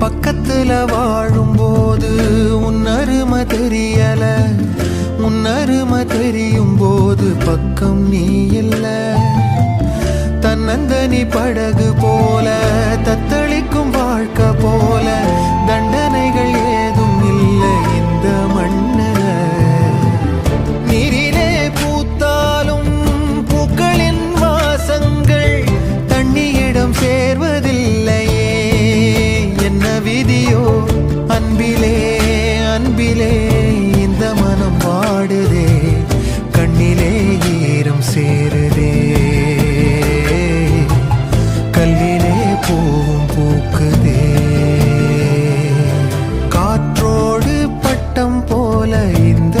பக்கத்துல வாழும்போது உன் அருமை தெரியல. உன்னருமை தெரியும் போது பக்கம் நீ இல்ல. தன்னந்தனி படகு போல ஆட்டம் போல இந்த